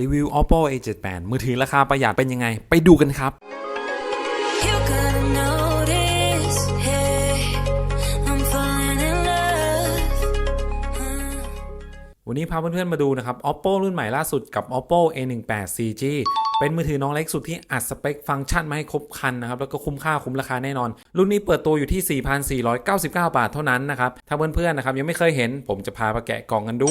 รีวิว oppo a 7 8 มือถือราคาประหยัดเป็นยังไง ไปดูกันครับ You gotta notice, hey, I'm falling in love. วันนี้พาเพื่อนๆมาดูนะครับ oppo รุ่นใหม่ล่าสุดกับ oppo a 1 8 4g เป็นมือถือน้องเล็กสุดที่อัดสเปคฟังก์ชันมาให้ครบคันนะครับแล้วก็คุ้มค่าคุ้มราคาแน่นอน รุ่นนี้เปิดตัวอยู่ที่ 4,499 บาทเท่านั้นนะครับถ้าเพื่อนๆนะครับยังไม่เคยเห็นผมจะพาไปแกะกล่องกันดู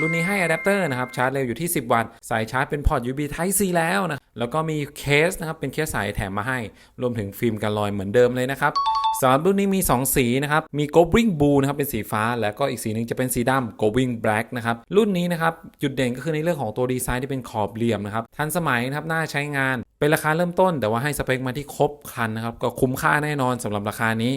รุ่นนี้ให้อะแดปเตอร์นะครับชาร์จเร็วอยู่ที่ 10 วัตต์สายชาร์จเป็นพอร์ต USB Type C แล้วนะแล้วก็มีเคสนะครับเป็นเคสใสแถมมาให้ รวมถึงฟิล์มกันรอยเหมือนเดิมเลยนะครับ สำหรับรุ่นนี้มี 2 สีนะครับ มี Going Blue นะครับ เป็นสีฟ้า แล้วก็อีกสีหนึ่งจะเป็นสีดำ Going Black นะครับ รุ่นนี้นะครับ จุดเด่นก็คือในเรื่องของตัวดีไซน์ที่เป็นขอบเหลี่ยมนะครับ ทันสมัยนะครับ น่าใช้งาน เป็นราคาเริ่มต้น แต่ว่าให้สเปคมาที่ครบครันนะครับ ก็คุ้มค่าแน่นอนสำหรับราคานี้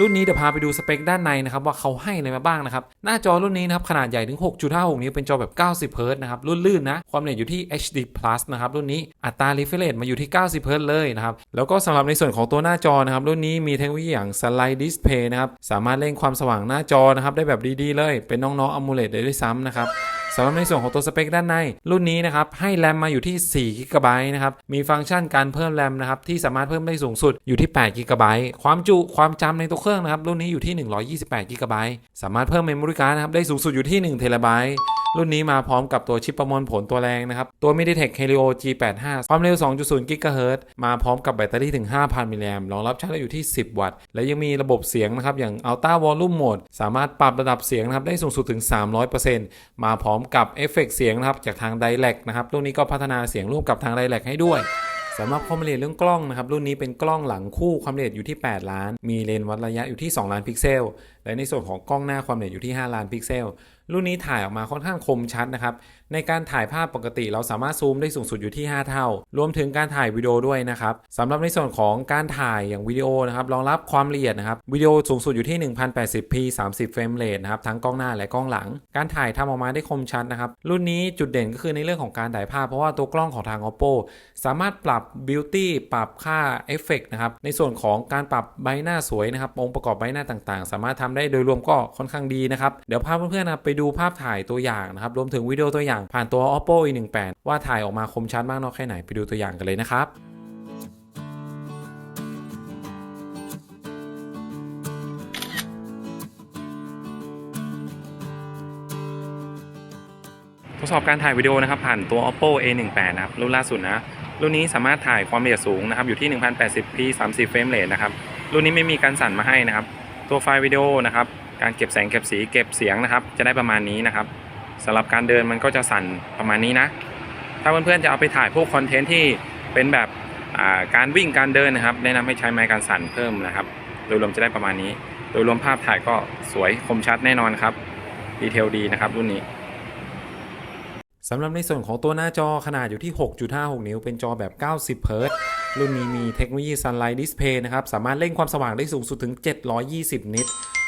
รุ่นนี้เดี๋ยวพาไปดูสเปคด้านในนะครับว่าเขาให้อะไรมาบ้างนะครับ หน้าจอรุ่นนี้นะครับขนาดใหญ่ถึง 6.56 นิ้วเป็นจอแบบ 90เฮิรตนะครับรุ่นลื่นนะ ความละเอียดอยู่ที่ HD Plus นะครับรุ่นนี้อัตรา refresh มาอยู่ที่ 90เฮิรตเลยนะครับแล้วก็สำหรับในส่วนของตัวหน้าจอนะครับรุ่นนี้มีเทคโนโลยีอย่าง Slide Display นะครับสามารถเร่งความสว่างหน้าจอนะครับได้แบบดีๆเลย เป็นน้องๆ AMOLED ได้ด้วยซ้ำนะครับ สำหรับในส่วนของตัวสเปคด้านใน รุ่นนี้นะครับให้แรมมาอยู่ที่4 g b นะครับมีฟังก์ชันการเพิ่มแรมนะครับที่สามารถเพิ่มได้สูงสุดอยู่ที่8 g b ความจุความจำในตัวเครื่องนะครับรุ่นนี้อยู่ที่ 128 g b สามารถเพิ่มเมมโมรี่การ์ดนะครับได้สูงสุดอยู่ที่1 t b รุ่นนี้มาพร้อมกับตัวชิปประมวลผลตัวแรงนะครับ ตัว MediaTek Helio G85 ความเร็ว 2.0 GHz มาพร้อมกับแบตเตอรี่ถึง 5,000 มิลลิแอมป์รองรับชาร์จได้อยู่ที่ 10 วัตต์ และยังมีระบบเสียงนะครับ อย่าง Ultra Volume Mode สามารถปรับระดับเสียงนะครับ ได้สูงสุดถึง 300%มาพร้อมกับเอฟเฟกต์เสียงนะครับ จากทาง Direct นะครับ รุ่นนี้ก็พัฒนาเสียงร่วมกับทาง Direct ให้ด้วยสำหรับความละเอียดเรื่องกล้องนะครับรุ่นนี้เป็นกล้องหลังคู่ความละเอียดอยู่ที่ 8 ล้าน มีเลนส์วัดระยะอยู่ที่ 2 ล้านพิกเซล และในส่วนของกล้องหน้าความละเอียดอยู่ที่ 5 ล้านพิกเซล รุ่นนี้ถ่ายออกมาค่อนข้างคมชัดนะครับ ในการถ่ายภาพปกติเราสามารถซูมได้สูงสุดอยู่ที่ 5 เท่า รวมถึงการถ่ายวิดีโอด้วยนะครับสำหรับในส่วนของการถ่ายอย่างวิดีโอนะครับรองรับความละเอียดนะครับวิดีโอสูงสุดอยู่ที่ 1080p 30เฟรมเรทนะครับทั้งกล้องหน้าและกล้องหลัง การถ่ายทำออกมาได้คมชัดนะครับรุ่นนี้จุดเด่นก็คือในเรื่องของการถ่ายภาพเพราะว่าตัวกล้องของทาง oppo สามารถปรับ beauty ปรับค่าเอฟเฟกนะครับในส่วนของการปรับใบหน้าสวยนะครับองค์ประกอบใบหน้าต่างๆ สามารถทำได้โดยรวมก็ค่อนข้างดีนะครับ เดี๋ยวพาเพื่อนๆนะไปดูภาพถ่ายตัวอย่างนะครับ รวมถึงวิดีโอตัวอย่างผ่านตัว oppo e18 ว่าถ่ายออกมาคมชัดมากน้อยแค่ไหนไปดูตัวอย่างกันเลยนะครับทดสอบการถ่ายวิดีโอนะครับผ่านตัว oppo a18 นะครับรุ่นล่าสุดนะรุ่นนี้สามารถถ่ายความละเอียดสูงนะครับอยู่ที่ 1080p 30เฟรมเรทนะครับรุ่นนี้ไม่มีการสั่นมาให้นะครับ ตัวไฟล์วิดีโอนะครับ การเก็บแสงเก็บสีเก็บเสียงนะครับ จะได้ประมาณนี้นะครับสำหรับการเดินมันก็จะสั่นประมาณนี้นะ ถ้าเพื่อนๆจะเอาไปถ่ายพวกคอนเทนต์ที่เป็นแบบาการวิ่งการเดินนะครับ แนะนำให้ใช้ไม้การสั่นเพิ่มนะครับ โดยรวมจะได้ประมาณนี้ โดยรวมภาพถ่ายก็สวยคมชัดแน่นอนครับดีเทลดีนะครับรุ่นนี้สำหรับในส่วนของตัวหน้าจอขนาดอยู่ที่ 6.56 นิ้ว เป็นจอแบบ 90 เฮิรตซ์ รุ่นนี้มีเทคโนโลยี Sunlight Display นะครับ สามารถเร่งความสว่างได้สูงสุดถึง 720 นิต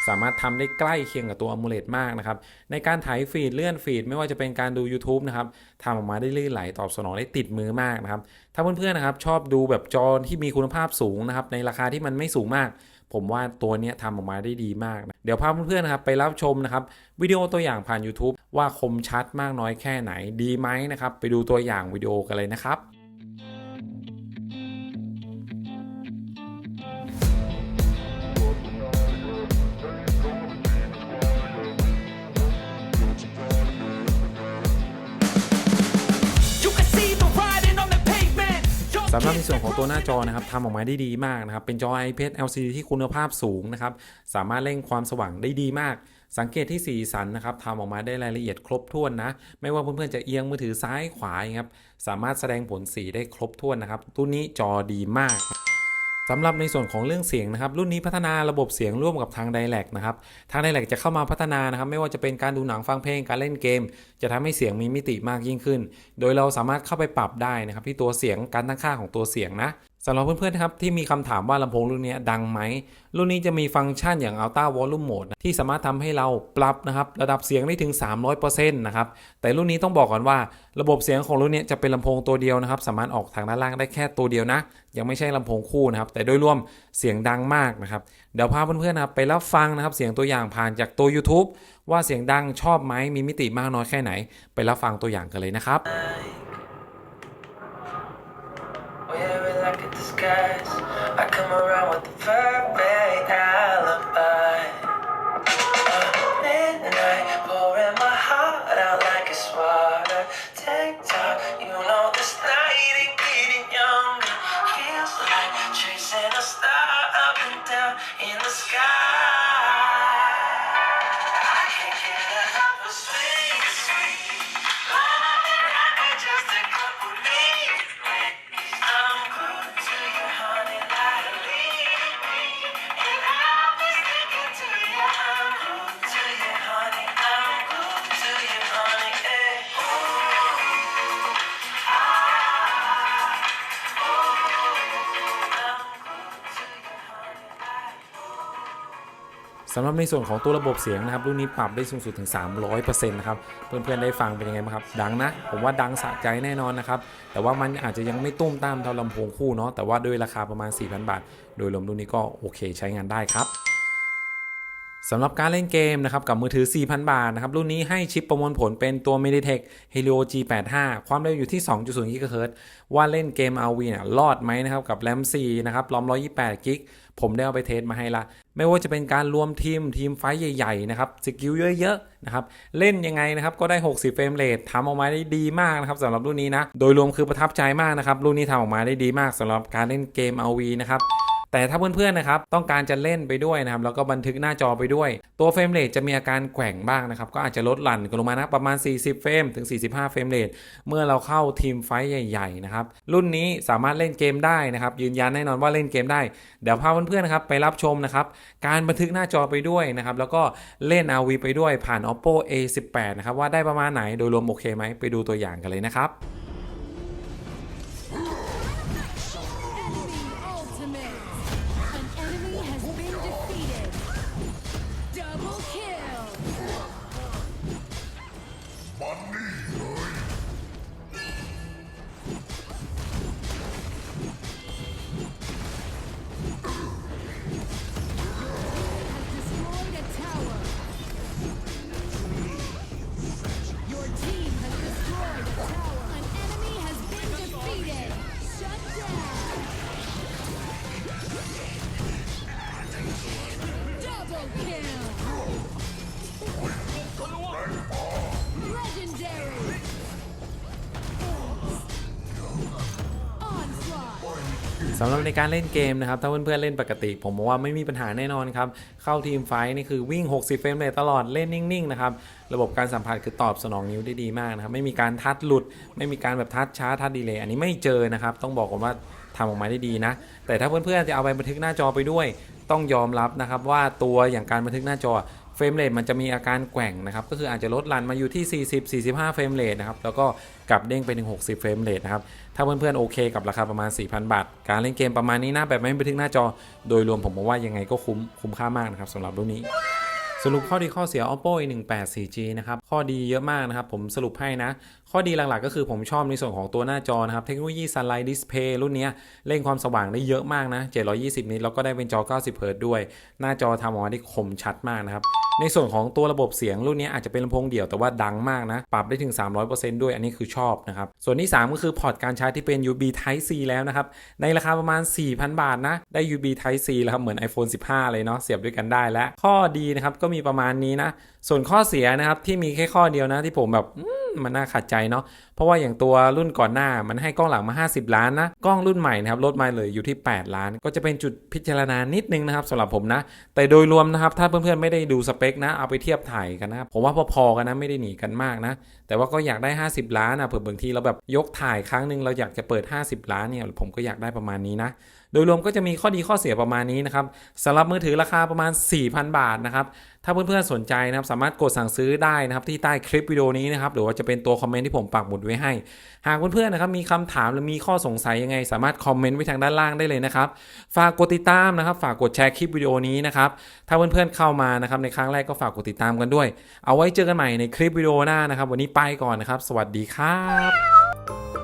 สามารถทำได้ใกล้เคียงกับตัว AMOLED มากนะครับ ในการถ่ายฟีดเลื่อนฟีด ไม่ว่าจะเป็นการดู YouTube นะครับทำออกมาได้ลื่นไหลตอบสนองได้ติดมือมากนะครับ ถ้าเพื่อนๆนะครับ ชอบดูแบบจอที่มีคุณภาพสูงนะครับ ในราคาที่มันไม่สูงมาก ผมว่าตัวนี้ทำออกมาได้ดีมากนะเดี๋ยวพาเพื่อนๆนะครับไปรับชมนะครับวิดีโอตัวอย่างผ่าน YouTube ว่าคมชัดมากน้อยแค่ไหนดีไหมนะครับ ไปดูตัวอย่างวิดีโอกันเลยนะครับ สำหรับในส่วนของตัวหน้าจอนะครับทำออกมาได้ดีมากนะครับ เป็นจอ IPS LCD ที่คุณภาพสูงนะครับ สามารถเร่งความสว่างได้ดีมาก สังเกตที่สีสันนะครับทำออกมาได้รายละเอียดครบถ้วนนะ ไม่ว่าเพื่อนๆจะเอียงมือถือซ้ายขวาอย่างครับ สามารถแสดงผลสีได้ครบถ้วนนะครับ ตัวนี้จอดีมาก สำหรับในส่วนของเรื่องเสียงนะครับ รุ่นนี้พัฒนาระบบเสียงร่วมกับทาง Direct นะครับ ทาง Direct จะเข้ามาพัฒนานะครับ ไม่ว่าจะเป็นการดูหนังฟังเพลงการเล่นเกม จะทำให้เสียงมีมิติมากยิ่งขึ้น โดยเราสามารถเข้าไปปรับได้นะครับ ที่ตัวเสียงการตั้งค่าของตัวเสียงนะ สำหรับเพื่อนๆนะครับที่มีคำถามว่าลำโพงรุ่นนี้ดังไหม รุ่นนี้จะมีฟังก์ชันอย่าง Ultra Volume Mode ที่สามารถทำให้เราปรับนะครับระดับเสียงได้ถึง 300%นะครับแต่รุ่นนี้ต้องบอกก่อนว่า ระบบเสียงของรุ่นนี้จะเป็นลำโพงตัวเดียวนะครับ สามารถออกทางด้านล่างได้แค่ตัวเดียวนะ ยังไม่ใช่ลำโพงคู่นะครับแต่โดยรวมเสียงดังมากนะครับเดี๋ยวพาเพื่อนๆนะครับไปรับฟังนะครับเสียงตัวอย่างผ่านจากตัว YouTube ว่าเสียงดังชอบไหมมีมิติมากน้อยแค่ไหน ไปรับฟังตัวอย่างกันเลยนะครับ disguise. I come around with a perfect alibi. สำหรับในส่วนของตัวระบบเสียงนะครับรุ่นนี้ปรับได้สูงสุดถึง 300%นะครับเพื่อนๆได้ฟังเป็นยังไงบ้างครับ ดังนะ ผมว่าดังสะใจแน่นอนนะครับ แต่ว่ามันอาจจะยังไม่ตุ้มตามเท่าลำโพงคู่เนาะแต่ว่าด้วยราคาประมาณ 4,000 บาท โดยรวมรุ่นนี้ก็โอเคใช้งานได้ครับ สำหรับการเล่นเกมนะครับกับมือถือ 4,000 บาทนะครับรุ่นนี้ให้ชิปประมวลผลเป็นตัว MediaTek Helio G85 ความเร็วอยู่ที่ 2.0 GHz ว่าเล่นเกม RV เนี่ยรอดไหมนะครับกับ RAM 4นะครับรอม 128กิกผมได้เอาไปเทสมาให้ละ ไม่ว่าจะเป็นการรวมทีมทีมไฟท์ใหญ่ๆนะครับสกิลเยอะๆนะครับเล่นยังไงนะครับก็ได้ 60 เฟรมเรททำออกมาได้ดีมากนะครับสำหรับรุ่นนี้นะโดยรวมคือประทับใจมากนะครับรุ่นนี้ทำออกมาได้ดีมากสำหรับการเล่นเกม RV นะครับ แต่ถ้าเพื่อนๆนะครับต้องการจะเล่นไปด้วยนะครับแล้วก็บันทึกหน้าจอไปด้วย ตัวเฟรมเรทจะมีอาการแกว่งบ้างนะครับก็อาจจะลดหลั่นกันลงมานะประมาณ 40 เฟรมถึง 45 เฟรมเรทเมื่อเราเข้าทีมไฟท์ใหญ่ๆนะครับรุ่นนี้สามารถเล่นเกมได้นะครับยืนยันแน่นอนว่าเล่นเกมได้ เดี๋ยวพาเพื่อนๆนะครับไปรับชมนะครับการบันทึกหน้าจอไปด้วยนะครับแล้วก็เล่น RV ไปด้วยผ่าน Oppo A18 นะครับว่าได้ประมาณไหนโดยรวมโอเคไหมไปดูตัวอย่างกันเลยนะครับ สำหรับในการเล่นเกมนะครับ ถ้าเพื่อนๆเล่นปกติ ผมมองว่าไม่มีปัญหาแน่นอนครับ เข้าทีมไฟท์นี่คือวิ่ง 60 เฟรมเรทตลอดเล่นนิ่งๆนะครับระบบการสัมผัสคือตอบสนองนิ้วได้ดีมากนะครับ ไม่มีการทัดหลุด ไม่มีการแบบทัดช้าทัดดีเลยอันนี้ไม่เจอนะครับ ต้องบอกก่อนว่าทำออกมาได้ดีนะ แต่ถ้าเพื่อนๆจะเอาไปบันทึกหน้าจอไปด้วย ต้องยอมรับนะครับว่าตัวอย่างการบันทึกหน้าจอ เฟรมเรทมันจะมีอาการแกว่งนะครับ ก็คืออาจจะลดรันมาอยู่ที่ 40 45 เฟรมเรทนะครับ แล้วก็กลับเด้งไปถึง 60 เฟรมเรทนะครับ ถ้าเพื่อนๆ โอเคกับราคาประมาณ 4,000 บาท การเล่นเกมประมาณนี้หนะแบบไม่บันทึกหน้าจอ โดยรวมผมมองว่ายังไงก็คุ้มคุ้มค่ามากนะครับสำหรับรุ่นนี้สรุปข้อดีข้อเสีย oppo a18 4g นะครับ ข้อดีเยอะมากนะครับ ผมสรุปให้นะ ข้อดีหลักๆ ก็คือผมชอบในส่วนของตัวหน้าจอนะครับ เทคโนโลยี sunlight display รุ่นนี้เล่นความสว่างได้เยอะมากนะ 720 นิตแล้วก็ได้เป็นจอ 90 เฮิร์ตด้วย หน้าจอทำออกมาได้คมชัดมากนะครับ ในส่วนของตัวระบบเสียงรุ่นนี้อาจจะเป็นลำโพงเดี่ยวแต่ว่าดังมากนะ ปรับได้ถึง 300%ด้วยอันนี้คือชอบนะครับ ส่วนที่ 3 ก็คือพอร์ตการชาร์จที่เป็น USB Type C แล้วนะครับ ในราคาประมาณ 4,000 บาทนะ ได้ USB Type C แล้วครับ เหมือน iPhone 15 เลยเนาะเสียบด้วยกันได้และข้อดีนะครับก็มีประมาณนี้นะส่วนข้อเสียนะครับที่มีแค่ข้อเดียวนะที่ผมแบบมันน่าขัดใจเนาะเพราะว่าอย่างตัวรุ่นก่อนหน้ามันให้กล้องหลังมา 50 ล้านนะกล้องรุ่นใหม่นะครับลดมาเลยอยู่ที่ 8 ล้าน ก็จะเป็นจุดพิจารณานิดนึงนะครับสำหรับผมนะ แต่โดยรวมนะครับถ้าเพื่อนๆไม่ได้ดูสเปคนะเอาไปเทียบถ่ายกันนะผมว่าพอๆกันนะไม่ได้หนีกันมากนะ แต่ว่าก็อยากได้ 50 ล้านนะเผื่อบางทีเราแบบยกถ่ายครั้งหนึ่งเราอยากจะเปิด 50 ล้านเนี่ยผมก็อยากได้ประมาณนี้นะ โดยรวมก็จะมีข้อดีข้อเสียประมาณนี้นะครับสำหรับมือถือราคาประมาณ 4,000 บาทนะครับ ถ้าเพื่อนๆสนใจนะครับ สามารถกดสั่งซื้อได้นะครับ ที่ใต้คลิปวิดีโอนี้นะครับ หรือว่าจะเป็นตัวคอมเมนต์ที่ผมปักหมุดไว้ให้ หากเพื่อนๆนะครับมีคำถามหรือมีข้อสงสัยยังไง สามารถคอมเมนต์ไว้ทางด้านล่างได้เลยนะครับ ฝากกดติดตามนะครับ ฝากกดแชร์คลิปวิดีโอนี้นะครับ ถ้าเพื่อนๆเข้ามานะครับในครั้งแรกก็ฝากกดติดตามกันด้วย เอาไว้เจอกันใหม่ในคลิปวิดีโอหน้านะครับ วันนี้ไปก่อนนะครับ สวัสดีครับ